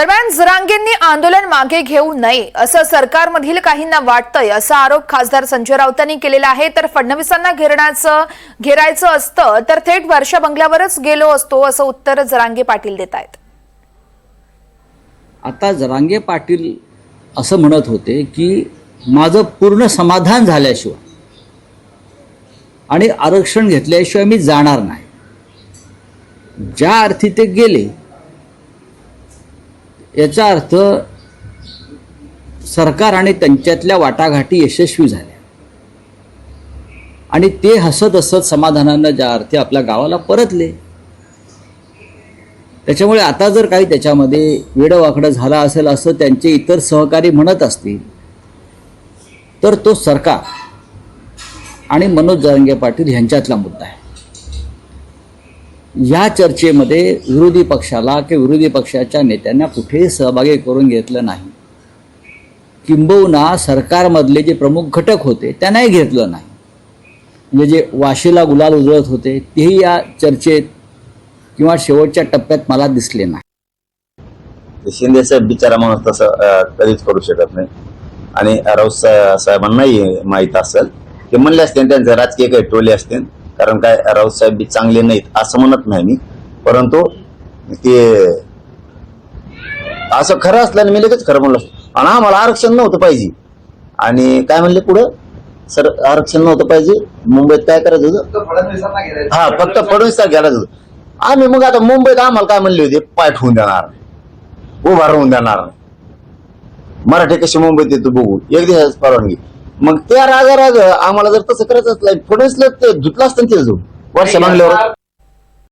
दरम्यान जरांगेंनी आंदोलन मागे घेऊ नये असं सरकारमधील काहींना वाटतंय असा आरोप खासदार संजय राऊतांनी केलेला आहे. तर फडणवीसांना घेरण्याचं घेरायचं असतं तर थेट वर्षा बंगल्यावरच गेलो असतो असं उत्तर जरांगे पाटील देत आहेत. आता जरांगे पाटील असं म्हणत होते की माझं पूर्ण समाधान झाल्याशिवाय आणि आरक्षण घेतल्याशिवाय मी जाणार नाही. ज्या अर्थी ते गेले याचा अर्थ सरकार आणि त्यांच्यातल्या वाटाघाटी यशस्वी झाल्या. आणि ते हसत हसत समाधानानं ज्या अर्थी आपल्या गावाला परतले. त्याच्यामुळे आता जर काही त्याच्यामध्ये वेडवाकडं झालं असेल असं त्यांचे इतर सहकारी म्हणत असतील तर तो सरकार आणि मनोज जरंगे पाटील यांच्यातला मुद्दा आहे. या चर्चेमध्ये विरोधी पक्षाला किंवा विरोधी पक्षाच्या नेत्यांना कुठेही सहभागी करून घेतलं नाही. किंबहुना सरकारमधले जे प्रमुख घटक होते त्यांनाही घेतलं नाही. म्हणजे जे वाशीला गुलाल उजळत होते तेही या चर्चेत किंवा शेवटच्या टप्प्यात मला दिसले नाही. शिंदे साहेब बिचारा म्हणून तसं कधीच करू शकत नाही. आणि राऊत साहेबांनाही माहीत असेल. ते म्हणले असते त्यांचे राजकीय काही टोले असतील. कारण काय राऊत साहेब बी चांगले नाहीत असं म्हणत नाही मी. परंतु ते असं खरं असल्याने मी लगेच खरं म्हणलं. आणि आम्हाला आरक्षण नव्हतं पाहिजे. आणि काय म्हणले पुढं? सर आरक्षण नव्हतं पाहिजे. मुंबईत काय करायचं होतं? हा फक्त फडणवीसचा घ्यायला होतं. आम्ही मग आता मुंबईत आम्हाला काय म्हणले होते? पाय ठेवून देणार. उभा राहून देणार. मराठी कशी मुंबईत येतो बघू. एक दिवस परवानगी. मग त्या रागा राग आम्हाला जर तसं करायचं असलं फडणवीसला ते धुतलं असतं ना ते जाऊन. वर्षा बांगल्यावर